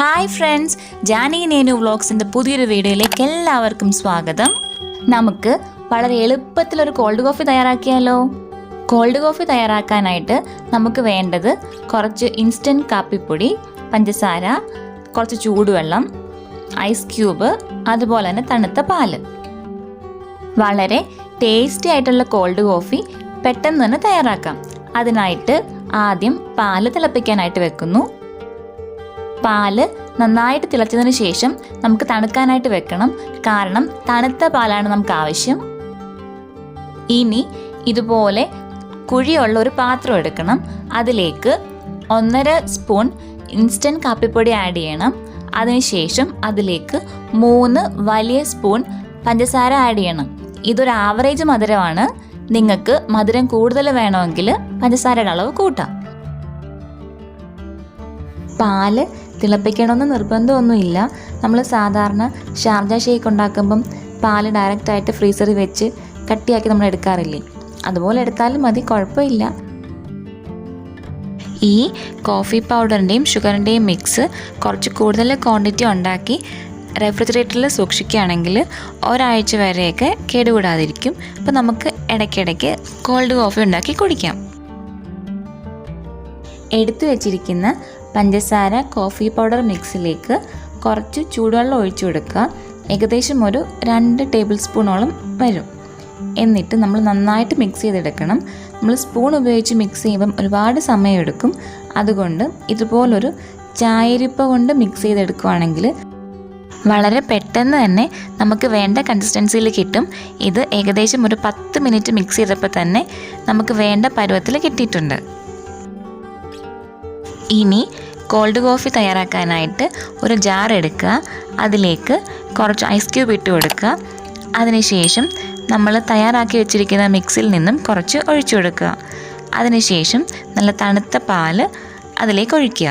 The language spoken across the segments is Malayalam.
ഹായ് ഫ്രണ്ട്സ് ജാനി നേനു വ്ളോഗ്സിന്റെ പുതിയൊരു വീഡിയോയിലേക്ക് എല്ലാവർക്കും സ്വാഗതം. നമുക്ക് വളരെ എളുപ്പത്തിൽ ഒരു കോൾഡ് കോഫി തയ്യാറാക്കിയാലോ? കോൾഡ് കോഫി തയ്യാറാക്കാനായിട്ട് നമുക്ക് വേണ്ടത് കുറച്ച് ഇൻസ്റ്റന്റ് കാപ്പിപ്പൊടി പഞ്ചസാര കുറച്ച് ചൂടുവെള്ളം ഐസ് ക്യൂബ് അതുപോലെ തന്നെ തണുത്ത പാൽ. വളരെ ടേസ്റ്റി ആയിട്ടുള്ള കോൾഡ് കോഫി പെട്ടെന്ന് തന്നെ തയ്യാറാക്കാം. അതിനായിട്ട് ആദ്യം പാൽ തിളപ്പിക്കാനായിട്ട് വെക്കുന്നു. പാൽ നന്നായിട്ട് തിളച്ചതിന് ശേഷം നമുക്ക് തണുക്കാനായിട്ട് വെക്കണം. കാരണം തണുത്ത പാലാണ് നമുക്ക് ആവശ്യം. ഇനി ഇതുപോലെ കുഴിയുള്ള ഒരു പാത്രം എടുക്കണം. അതിലേക്ക് ഒന്നര സ്പൂൺ ഇൻസ്റ്റന്റ് കാപ്പിപ്പൊടി ആഡ് ചെയ്യണം. അതിനുശേഷം അതിലേക്ക് മൂന്ന് വലിയ സ്പൂൺ പഞ്ചസാര ആഡ് ചെയ്യണം. ഇതൊരു ആവറേജ് മധുരമാണ്. നിങ്ങൾക്ക് മധുരം കൂടുതൽ വേണമെങ്കിൽ പഞ്ചസാരയുടെ അളവ് കൂട്ടാം. പാൽ തിളപ്പിക്കണമെന്ന് നിർബന്ധമൊന്നുമില്ല. നമ്മൾ സാധാരണ ഷാർജ ഷേക്ക് ഉണ്ടാക്കുമ്പം പാൽ ഡയറക്റ്റായിട്ട് ഫ്രീസറിൽ വെച്ച് കട്ടിയാക്കി നമ്മൾ എടുക്കാറില്ലേ? അതുപോലെ എടുത്താലും മതി കുഴപ്പമില്ല. ഈ കോഫി പൗഡറിന്റെയും ഷുഗറിന്റെയും മിക്സ് കുറച്ച് കൂടുതൽ ക്വാണ്ടിറ്റി ഉണ്ടാക്കി റെഫ്രിജറേറ്ററിൽ സൂക്ഷിക്കുകയാണെങ്കിൽ ഒരാഴ്ച വരെയൊക്കെ കേടുകൂടാതിരിക്കും. അപ്പോൾ നമുക്ക് ഇടയ്ക്കിടയ്ക്ക് കോൾഡ് കോഫി ഉണ്ടാക്കി കുടിക്കാം. എടുത്തു വച്ചിരിക്കുന്ന പഞ്ചസാര കോഫി പൗഡർ മിക്സിലേക്ക് കുറച്ച് ചൂടുവെള്ളം ഒഴിച്ചു കൊടുക്കുക. ഏകദേശം ഒരു രണ്ട് ടേബിൾ സ്പൂണോളം വരും. എന്നിട്ട് നമ്മൾ നന്നായിട്ട് മിക്സ് ചെയ്തെടുക്കണം. നമ്മൾ സ്പൂൺ ഉപയോഗിച്ച് മിക്സ് ചെയ്യുമ്പം ഒരുപാട് സമയമെടുക്കും. അതുകൊണ്ട് ഇതുപോലൊരു ചായരിപ്പ കൊണ്ട് മിക്സ് ചെയ്തെടുക്കുകയാണെങ്കിൽ വളരെ പെട്ടെന്ന് തന്നെ നമുക്ക് വേണ്ട കൺസിസ്റ്റൻസിയിൽ കിട്ടും. ഇത് ഏകദേശം ഒരു പത്ത് മിനിറ്റ് മിക്സ് ചെയ്തപ്പോൾ തന്നെ നമുക്ക് വേണ്ട പരുവത്തിൽ കിട്ടിയിട്ടുണ്ട്. ഇനി കോൾഡ് കോഫി തയ്യാറാക്കാനായിട്ട് ഒരു ജാർ എടുക്കുക. അതിലേക്ക് കുറച്ച് ഐസ് ക്യൂബ് ഇട്ട് കൊടുക്കുക. അതിനുശേഷം നമ്മൾ തയ്യാറാക്കി വെച്ചിരിക്കുന്ന മിക്സിൽ നിന്നും കുറച്ച് ഒഴിച്ചു കൊടുക്കുക. അതിനുശേഷം നല്ല തണുത്ത പാൽ അതിലേക്ക് ഒഴിക്കുക.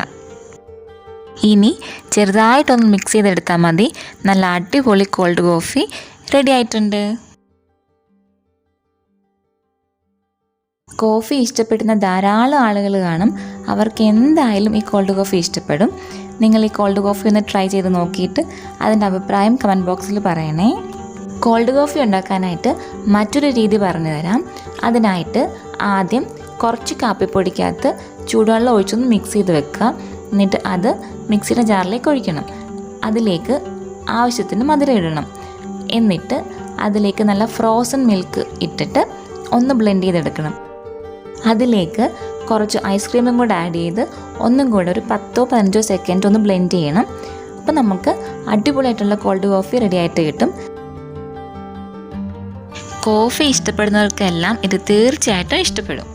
ഇനി ചെറുതായിട്ടൊന്ന് മിക്സ് ചെയ്തെടുത്താൽ മതി. നല്ല അടിപൊളി കോൾഡ് കോഫി റെഡി ആയിട്ടുണ്ട്. കോഫി ഇഷ്ടപ്പെടുന്ന ധാരാളം ആളുകൾ കാണും. അവർക്ക് എന്തായാലും ഈ കോൾഡ് കോഫി ഇഷ്ടപ്പെടും. നിങ്ങൾ ഈ കോൾഡ് കോഫി ഒന്ന് ട്രൈ ചെയ്ത് നോക്കിയിട്ട് അതിന്റെ അഭിപ്രായം കമന്റ് ബോക്സിൽ പറയണേ. കോൾഡ് കോഫി ഉണ്ടാക്കാനായിട്ട് മറ്റൊരു രീതി പറഞ്ഞു തരാം. അതിനായിട്ട് ആദ്യം കുറച്ച് കാപ്പിപ്പൊടിക്കകത്ത് ചൂടുവെള്ളം ഒഴിച്ചൊന്ന് മിക്സ് ചെയ്ത് വെക്കുക. എന്നിട്ട് അത് മിക്സിയുടെ ജാറിലേക്ക് ഒഴിക്കണം. അതിലേക്ക് ആവശ്യത്തിന് മധുരം ഇടണം. എന്നിട്ട് അതിലേക്ക് നല്ല ഫ്രോസൺ മിൽക്ക് ഇട്ടിട്ട് ഒന്ന് ബ്ലെൻഡ് ചെയ്തെടുക്കണം. അതിലേക്ക് കുറച്ച് ഐസ്ക്രീമും കൂടെ ആഡ് ചെയ്ത് ഒന്നും കൂടെ ഒരു പത്തോ പതിനഞ്ചോ സെക്കൻഡ് ഒന്ന് ബ്ലെൻഡ് ചെയ്യണം. അപ്പോൾ നമുക്ക് അടിപൊളിയായിട്ടുള്ള കോൾഡ് കോഫി റെഡി ആയിട്ട് കിട്ടും. കോഫി ഇഷ്ടപ്പെടുന്നവർക്കെല്ലാം ഇത് തീർച്ചയായിട്ടും ഇഷ്ടപ്പെടും.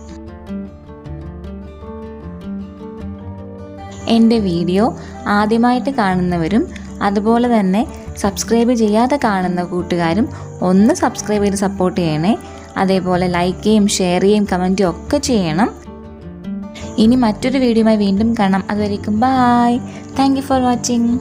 എന്റെ വീഡിയോ ആദ്യമായിട്ട് കാണുന്നവരും അതുപോലെ തന്നെ സബ്സ്ക്രൈബ് ചെയ്യാതെ കാണുന്ന കൂട്ടുകാരും ഒന്ന് സബ്സ്ക്രൈബ് ചെയ്ത് സപ്പോർട്ട് ചെയ്യണേ. അതേപോലെ ലൈക്ക് ചെയ്യും ഷെയർ ചെയ്യും കമന്റും ഒക്കെ ചെയ്യണം. ഇനി മറ്റൊരു വീഡിയോയുമായി വീണ്ടും കാണാം. അതുവരേക്കും ബായ് താങ്ക് ഫോർ വാച്ചിങ്